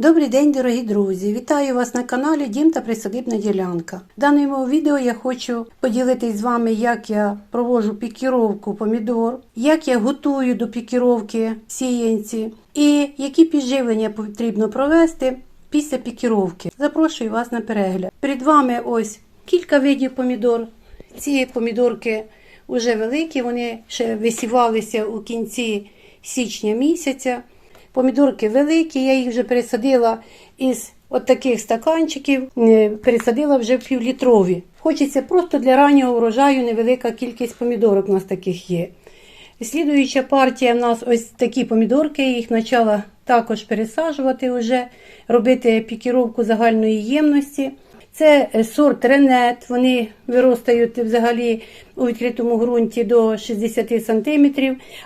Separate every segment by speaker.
Speaker 1: Добрий день, дорогі друзі! Вітаю вас на каналі Дім та Присадибна ділянка. В даному відео я хочу поділитись з вами, як я проводжу пікіровку помідор, як я готую до пікіровки сіянці і які підживлення потрібно провести після пікіровки. Запрошую вас на перегляд. Перед вами ось кілька видів помідор. Ці помідорки вже великі, вони ще висівалися у кінці січня місяця. Помідорки великі, я їх вже пересадила із от таких стаканчиків, е, пересадила вже в півлітрові. Хочеться просто для раннього урожаю невелика кількість помідорок у нас таких є. Слідуюча партія в нас ось такі помідорки, я їх почала також пересаджувати, вже, робити пікіровку загальної ємності. Це е, сорт ренет, вони виростають взагалі у відкритому ґрунті до 60 см,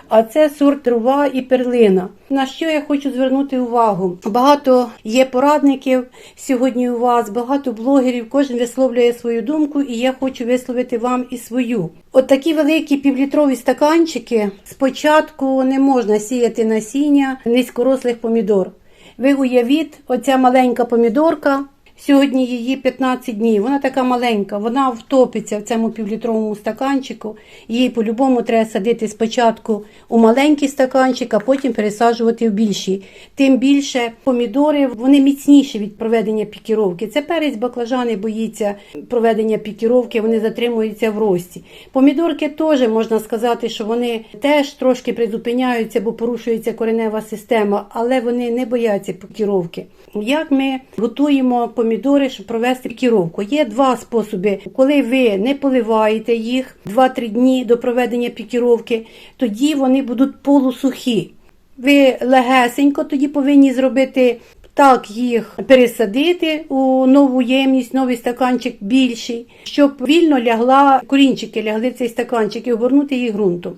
Speaker 1: а це сорт трува і перлина. На що я хочу звернути увагу? Багато є порадників сьогодні у вас, багато блогерів, кожен висловлює свою думку, і я хочу висловити вам і свою. От такі великі півлітрові стаканчики спочатку не можна сіяти насіння низькорослих помідор. Ви уявіть, оця маленька помідорка. Сьогодні її 15 днів. Вона така маленька, вона втопиться в цьому півлітровому стаканчику. Її по-любому треба садити спочатку у маленький стаканчик, а потім пересаджувати в більший. Тим більше помідори вони міцніші від проведення пікіровки. Це перець баклажани боїться проведення пікіровки, вони затримуються в рості. Помідорки теж можна сказати, що вони теж трошки призупиняються, бо порушується коренева система, але вони не бояться пікіровки. Як ми готуємо помідори, щоб провести пікіровку? Є два способи. Коли ви не поливаєте їх 2-3 дні до проведення пікіровки, тоді вони будуть полусухі. Ви легесенько тоді повинні зробити так їх пересадити у нову ємність, новий стаканчик більший, щоб вільно лягла корінчики, лягли в цей стаканчик і обгорнути їх ґрунтом.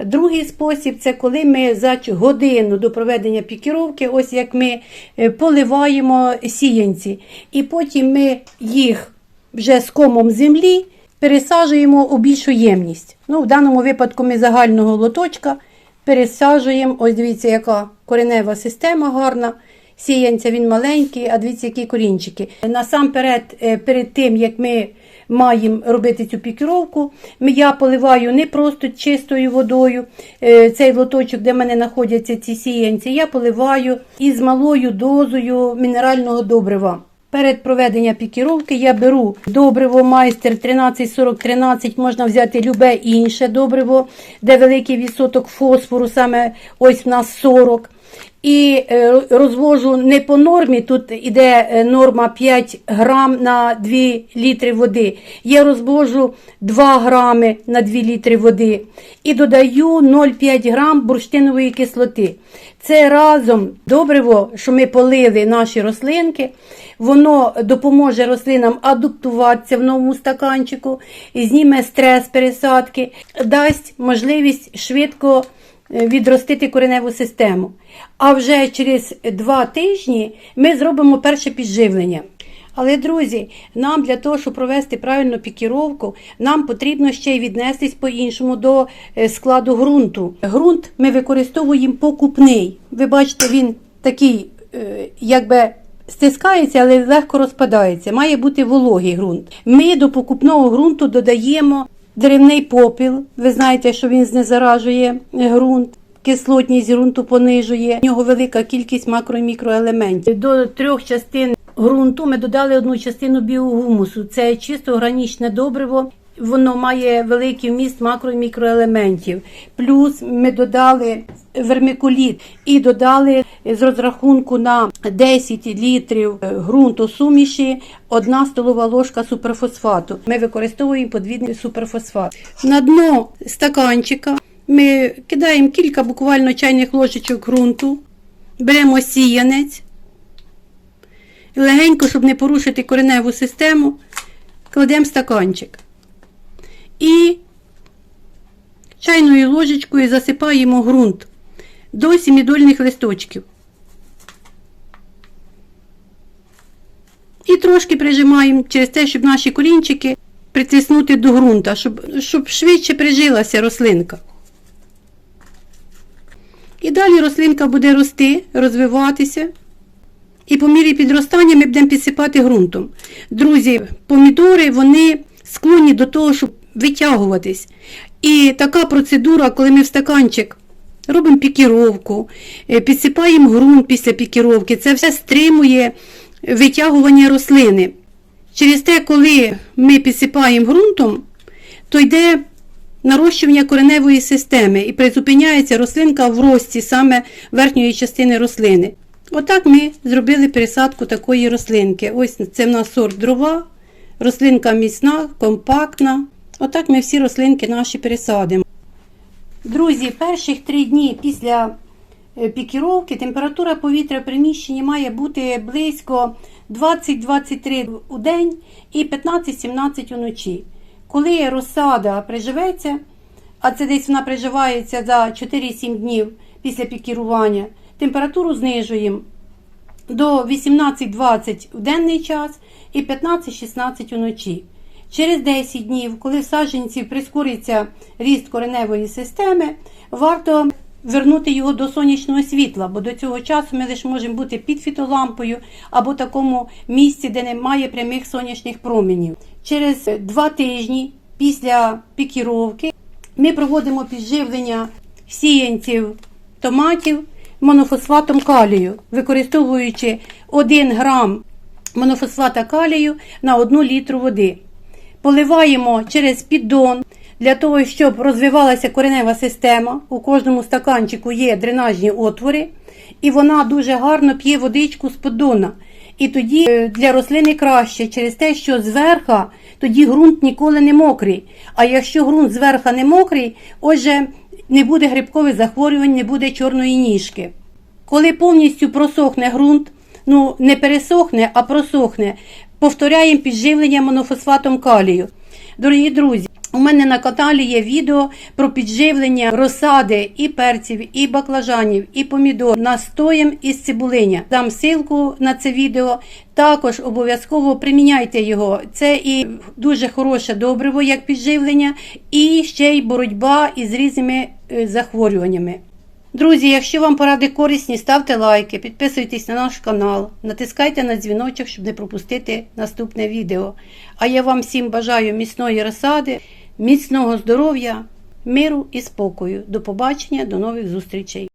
Speaker 1: Другий спосіб це коли ми за годину до проведення пікіровки, ось як ми е, поливаємо сіянці, і потім ми їх вже з комом землі пересаджуємо у більшу ємність. Ну, В даному випадку ми загального лоточка пересаджуємо. Ось дивіться, яка коренева система гарна. Сіянця він маленький, а дивіться, які корінчики. Насамперед, е, перед тим, як ми маємо робити цю пікіровку, я поливаю не просто чистою водою. е, Цей лоточок, де в мене знаходяться ці сіянці, я поливаю із малою дозою мінерального добрива. Перед проведенням пікіровки я беру добриво майстер 1340-13, можна взяти любе інше добриво, де великий відсоток фосфору, саме ось в нас 40. І е, розвожу не по нормі, тут іде е, норма 5 грам на 2 літри води. Я розвожу 2 грами на 2 літри води і додаю 0,5 грам бурштинової кислоти. Це разом добриво, що ми полили наші рослинки, воно допоможе рослинам адаптуватися в новому стаканчику, зніме стрес пересадки, дасть можливість швидко відростити кореневу систему. А вже через два тижні ми зробимо перше підживлення. Але, друзі, нам для того, щоб провести правильну пікіровку, нам потрібно ще й віднестись по-іншому до е, складу ґрунту. Ґрунт ми використовуємо покупний. Ви бачите, він такий, е, якби. Стискається, але легко розпадається. Має бути вологий ґрунт. Ми до покупного ґрунту додаємо деревний попіл. Ви знаєте, що він знезаражує ґрунт. Кислотність ґрунту понижує. У нього велика кількість макро і мікроелементів. До трьох частин ґрунту ми додали одну частину біогумусу. Це чисто органічне добриво. Воно має великий вміст макро і мікроелементів. Плюс ми додали вермикуліт і додали з розрахунку на 10 літрів ґрунту суміші 1 столова ложка суперфосфату. Ми використовуємо подвійний суперфосфат. На дно стаканчика ми кидаємо кілька буквально чайних ложечок ґрунту, беремо сіянець. Легенько, щоб не порушити кореневу систему, кладемо стаканчик. І чайною ложечкою засипаємо ґрунт до сімідольних листочків. І трошки прижимаємо через те, щоб наші корінчики притиснути до ґрунта, щоб, щоб швидше прижилася рослинка. І далі рослинка буде рости, розвиватися. І по мірі підростання ми будемо підсипати ґрунтом. Друзі, помідори вони склонні до того, щоб витягуватись. І така процедура, коли ми в стаканчик робимо пікіровку, е, підсипаємо ґрунт після пікіровки, це все стримує витягування рослини. Через те, коли ми підсипаємо ґрунтом, то йде нарощування кореневої системи і призупиняється рослинка в рості саме верхньої частини рослини. Отак ми зробили пересадку такої рослинки. Ось це в нас сорт дрова, рослинка міцна, компактна. Отак ми всі рослинки наші пересадимо. Друзі, перших три дні після е, пікіровки температура повітря в приміщенні має бути близько 20-23 у день і 15-17 уночі. Коли розсада приживеться, а це десь вона приживається за 4-7 днів після пікірування, температуру знижуємо до 18-20 в денний час і 15-16 уночі. Через 10 днів, коли в саджанців прискориться ріст кореневої системи, варто вернути його до сонячного світла, бо до цього часу ми лише можемо бути під фітолампою або такому місці, де немає прямих сонячних променів. Через 2 тижні після пікіровки ми проводимо підживлення сіянців томатів монофосфатом калію, використовуючи 1 грам монофосфата калію на 1 літру води. Поливаємо через піддон для того, щоб розвивалася коренева система. У кожному стаканчику є дренажні отвори, і вона дуже гарно п'є водичку з поддона. І тоді е, для рослини краще через те, що зверха тоді ґрунт ніколи не мокрий. А якщо ґрунт зверха не мокрий, отже, не буде грибкових захворювань, не буде чорної ніжки. Коли повністю просохне ґрунт, ну не пересохне, а просохне, повторяємо підживлення монофосфатом калію. Дорогі друзі, у мене на каналі є відео про підживлення розсади і перців, і баклажанів, і помідор настоєм із цибулиня. Дам ссылку на це відео. Також обов'язково приміняйте його. Це і дуже хороше добриво, як підживлення, і ще й боротьба із різними е, захворюваннями. Друзі, якщо вам поради корисні, ставте лайки, підписуйтесь на наш канал, натискайте на дзвіночок, щоб не пропустити наступне відео. А я вам всім бажаю міцної розсади, міцного здоров'я, миру і спокою. До побачення, до нових зустрічей!